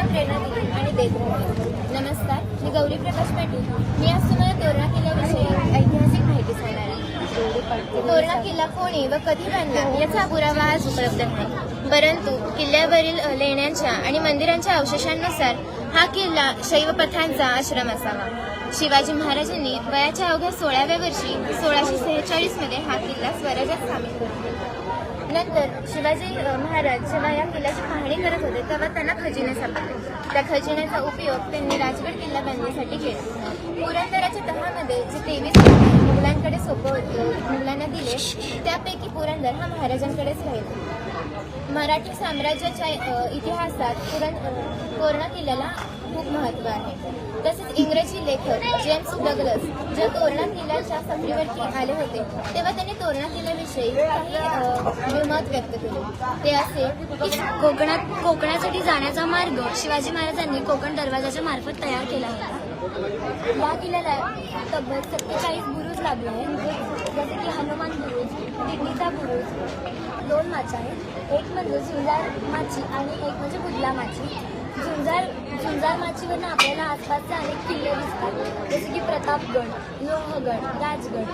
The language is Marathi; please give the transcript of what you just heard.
सर्वांना प्रेरणा दिली आणि देत. नमस्कार मी गौरी प्रकाश पाटील. मी आज तुम्हाला तोरणा किल्ल्याविषयी ऐतिहासिक माहिती सांगणार आहे. तोरणा किल्ला कोणी व कधी बांधला याचा पुरावा आज उपलब्ध आहे. परंतु किल्ल्यावरील लेण्यांच्या आणि मंदिरांच्या अवशेषांनुसार हा किल्ला शैवपथांचा आश्रम असावा. शिवाजी महाराजांनी वयाच्या अवघ्या सोळाव्या वर्षी सोळाशे सेहेचाळीसमध्ये हा किल्ला स्वराज्यात सामील केला. नंतर शिवाजी महाराज जेव्हा या किल्ल्याची पाहणी करत होते तेव्हा त्यांना खजिने सापडले. त्या खजिन्याचा उपयोग त्यांनी राजगड किल्ला बांधण्यासाठी केला. पुरंदराच्या तहामध्ये जे तेवीस मुलांकडे सोपव मुलांना दिले त्यापैकी पुरंदर हा महाराजांकडेच राहिला. मराठी साम्राज्याच्या इतिहासात पुरण पूर्ण किल्ल्याला खूप महत्त्व आहे. तसेच इंग्रजी लेखक जेम्स डगलस जे तोरणा किल्ल्याच्या सफरीवरती आले होते तेव्हा त्यांनी तोरणा किल्ल्याविषयी काही मत व्यक्त केले. ते असे की कोकणात कोकणासाठी जाण्याचा मार्ग शिवाजी महाराजांनी कोकण दरवाजाच्या मार्फत तयार केला होता. या किल्ल्याला तब्बल सत्तेचाळीस बुरुज लागले आहेत. जसे की हनुमान बुरुज दिल्लीचा बुरुज दोन माच आहेत. एक म्हणजे झुंजार माची आणि एक म्हणजे बुदला माची झुंजार झुंजार माचीवरनं आपल्याला आसपासचे अनेक किल्ले दिसतात. जसे की प्रतापगड लोहगड राजगड